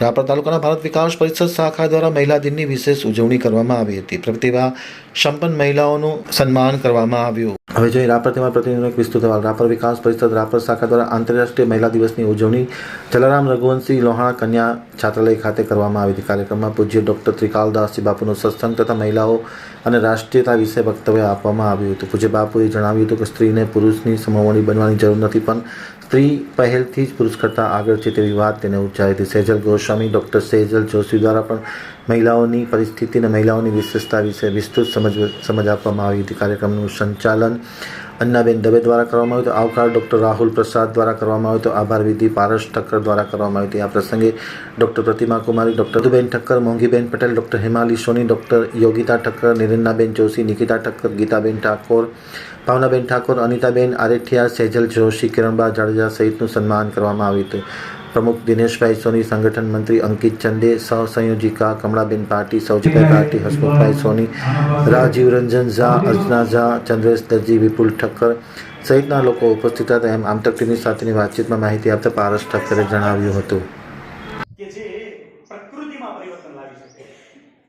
રાપર તાલુકાના ભારત વિકાસ પરિષદ શાખા દ્વારા મહિલા દિનની વિશેષ ઉજવણી કરવામાં આવી હતી. પ્રતિભા સંપન્ન મહિલાઓનું સન્માન કરવામાં આવ્યું. હવે જોઈએ રાપર તેમાં પ્રતિનિધિનો વિસ્તૃત અહેવાલ. રાપર વિકાસ પરિષદ રાપર શાખા દ્વારા આંતરરાષ્ટ્રીય મહિલા દિવસની ઉજવણી જલારામ રઘુવંશી લોહાણા કન્યા છાત્રાલય ખાતે કરવામાં આવી હતી. કાર્યક્રમમાં પૂજ્ય ડોક્ટર ત્રિકાલદાસજી બાપુનું સત્સંગ તથા મહિલાઓ અને રાષ્ટ્રીયતા વિશે વક્તવ્ય આપવામાં આવ્યું હતું. પૂજ્ય બાપુએ જણાવ્યું હતું કે સ્ત્રીને પુરુષની સમવણી બનવાની જરૂર નથી, પણ સ્ત્રી પહેલથી જ પુરુષ કરતાં આગળ છે તેવી વાત તેને ઉચ્ચારી હતી. સેજલ ગોસ્વામી, ડૉક્ટર સેજલ જોશી દ્વારા પણ મહિલાઓની પરિસ્થિતિ અને મહિલાઓની વિશેષતા વિશે વિસ્તૃત સમજ સમજ આપવામાં આવી હતી. કાર્યક્રમનું સંચાલન અન્નાબેન દવે દ્વારા કરવામાં આવ્યું હતું. આવકાર ડૉક્ટર રાહુલ પ્રસાદ દ્વારા કરવામાં આવ્યો તો આભાર વિધિ પારસ ઠક્કર દ્વારા કરવામાં આવી હતી. આ પ્રસંગે doctor Pratima Kumari, doctor Madhuben Thakkar, Monghiben Patel, doctor Hemali Soni, doctor Yogita Thakkar Niranjaben Joshi, Nikita Thakkar, Gitaben Thakor, Bhavnaben Thakor, Anitaben Arethiya, Sejal Joshi, Kiranba Jadeja સહિતનું સન્માન કરવામાં આવ્યું હતું. પ્રમુખ દિનેશભાઈ સોની સંગઠન મંત્રી અંકિત ચંદે સહસંયોજિકા કમળાબેન પાટી સૌજભાઈ પાટી હસમુખભાઈ સોની રાજીવ રંજન ઝા અર્ચના ઝા ચંદ્રેશ દરજી વિપુલ ઠક્કર સહિતના લોકો ઉપસ્થિત હતા. એમ આમ તક ટીવી સાથેની વાતચીતમાં માહિતી આપતા પારસ ઠક્કરે જણાવ્યું હતું. કે જે પ્રકૃતિમાં પરિવર્તન લાવી શકે.